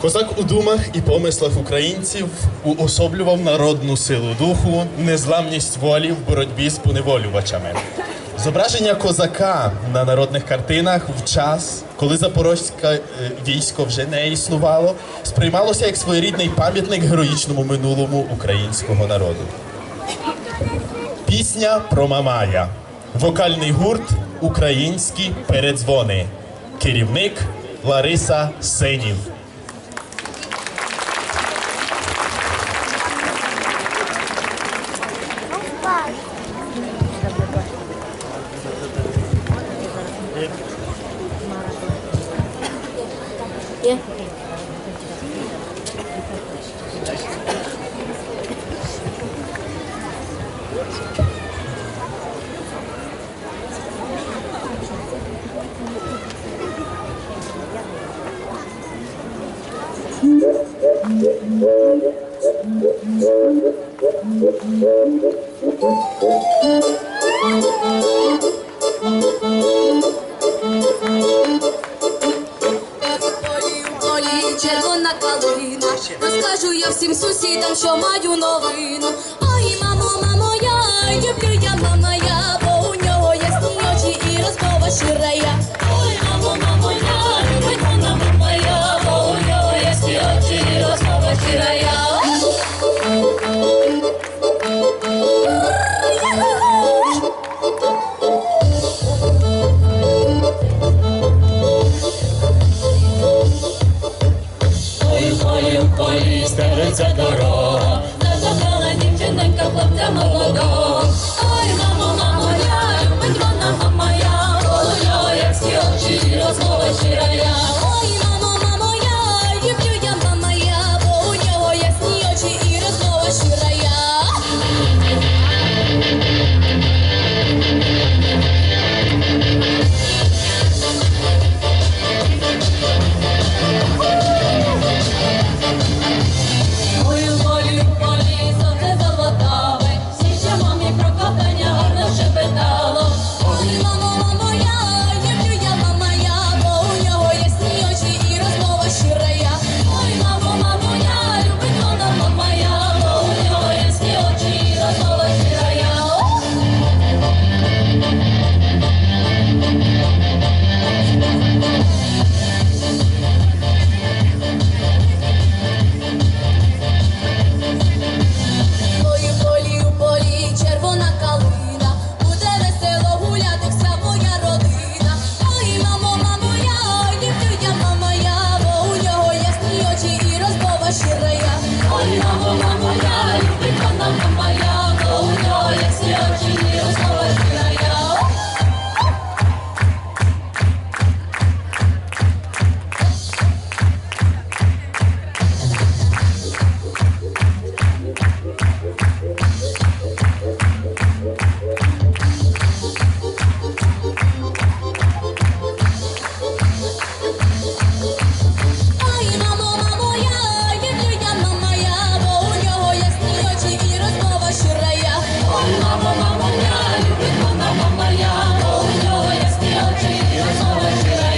Козак у думах і помислах українців уособлював народну силу духу, незламність волі в боротьбі з поневолювачами. Зображення козака на народних картинах в час, коли запорозьке е, військо вже не існувало, сприймалося як своєрідний пам'ятник героїчному минулому українського народу. Пісня про Мамая, вокальний гурт Українські передзвони, керівник Лариса Синів. 耶！половина. Розкажу я всім сусідам, що маю новий. always, always good.